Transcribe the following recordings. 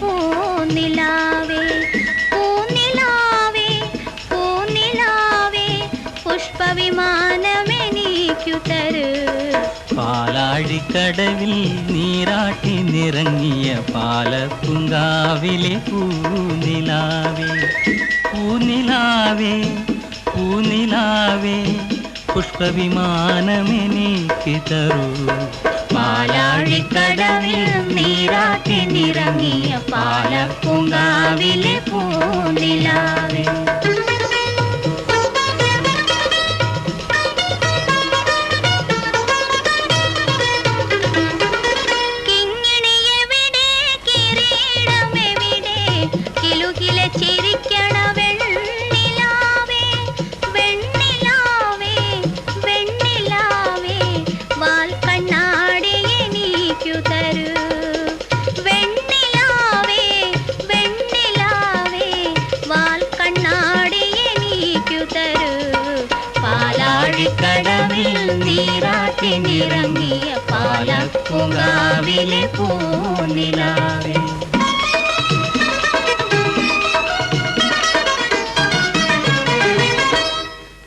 പൂനിലാവേ പൂനിലാവേ പൂനിലാവേ പുഷ്പവിമാനമെനിക്കു തരൂ. പാലാഴിക്കടവിൽ നീരാട്ടി നിറങ്ങിയ പാലപ്പുങ്കാവിലെ പൂനിലാവേ പൂനിലാവേ പൂനിലാവേ പുഷ്പവിമാനമെനിക്ക് തരൂ. പാലാഴിക്കടവിൽ നീരാട്ടി നിറങ്ങിയ പാലപ്പൂങ്കാവിലെ പൂനിലാവേ நிலவிலே பூ நிலாவே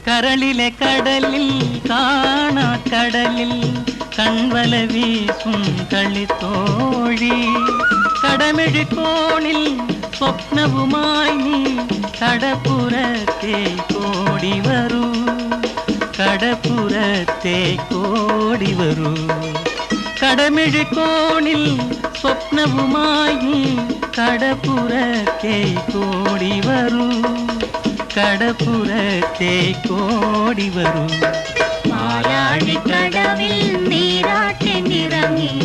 கரளிலே கடலில் காணா கடலில் கண்வல வீசும் களித்தோழி கடமிழி கோணில் சொப்னவுமாய் நீ கடப்புறத்தே கோடி வரும் கடப்புறத்தே கோடி வரும் കടമെഴുകോണിൽ സ്വപ്നവുമായി നീ കടപ്പുറത്തെ കോടി വരൂ കടപ്പുറത്തെ കോടി വരൂ പാലാഴിക്കടവിൽ നീരാട്ടി നിറങ്ങിയ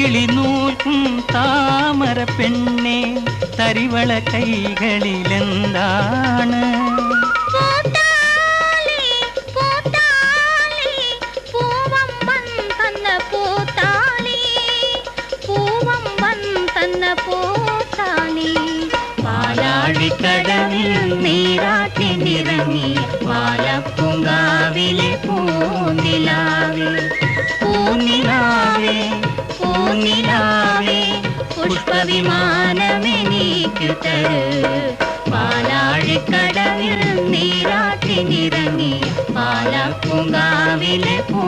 കിളിനൂൽക്കും താമര പെണ്ണെ തരിവള കൈകളിലെന്താണ്? കടലിൽ നീരാട്ടി നിറങ്ങി പാലപ്പുങ്കാവിലെ പോ പൂനിലാവേ പുഷ്പവിമാനമെനിക്ക് തരൂ പാലാഴിക്കടവിൽ നീരാട്ടി നിറങ്ങി പാലപ്പൂങ്കാവിലെ പൂ